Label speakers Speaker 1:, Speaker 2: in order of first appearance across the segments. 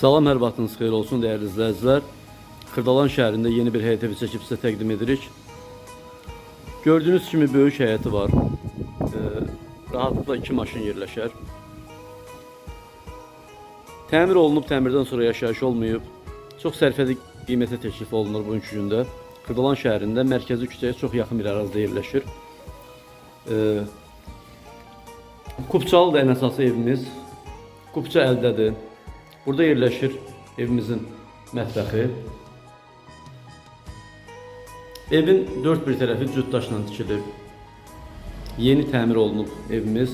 Speaker 1: Salam, hər vaxtınız xeyir olsun dəyərli izləyicilər. Xırdalan şəhərində yeni bir həyət evi çəkib sizə təqdim edirik. Gördüyünüz kimi böyük həyəti var. Ee, rahatlıkla iki maşın yerləşər. Təmir olunub, təmirdən sonra yaşayış olmayıb. Çox sərfəli qiymətə təklif olunur bugünkü gündə. Xırdalan şəhərində mərkəzi küçəyə çox yaxın bir ərazidə yerləşir. Ee, Kupçalıdır ən əsası evimiz. Kupça əldədir. Burada yerləşir evimizin mətbəxi. Evin dört bir tərəfi cüt daşla. Yeni təmir olunub evimiz.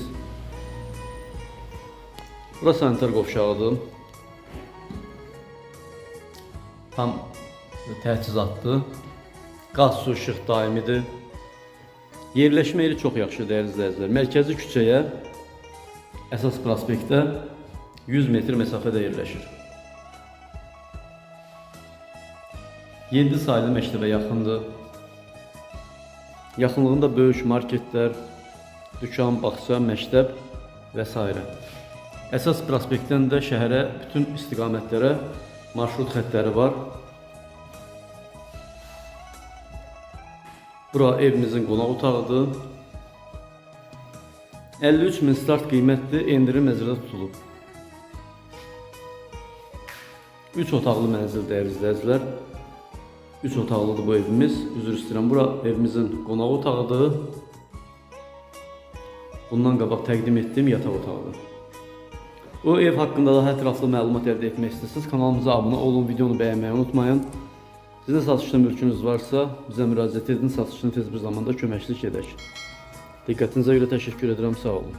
Speaker 1: Bura sanitar qovşağıdır. Tam təchizatdır. Qaz, su, işıq daimidir. Yerləşmə yeri çox yaxşıdır dəyərli izləyicilər. Mərkəzi küçəyə əsas prospektdə 100 metr məsafədə yerləşir. 7 saylı məktəbə yaxındır. Yaxınlığında böyük marketlər, dükan, bağça, məktəb və s. Əsas prospektdən də şəhərə bütün istiqamətlərə marşrut xəttləri var. Bura evimizin qonaq otağıdır. 53 min start qiymətli endirim nəzərdə tutulub. 3 otaqlı mənzil dəyərli izləyicilər. 3 otaqlıdır bu evimiz. Üzr istəyirəm. Bura evimizin qonaq otağıdır. Bundan qabaq təqdim etdiyim yataq otağıdır. Bu ev haqqında daha ətraflı məlumat əldə etmək istəyirsiniz, kanalımıza abunə olun, videonu bəyənməyi unutmayın. Sizin satışda mülkünüz varsa, bizə müraciət edin, satışını tez bir zamanda köməklik edək. Diqqətinizə görə təşəkkür edirəm, sağ olun.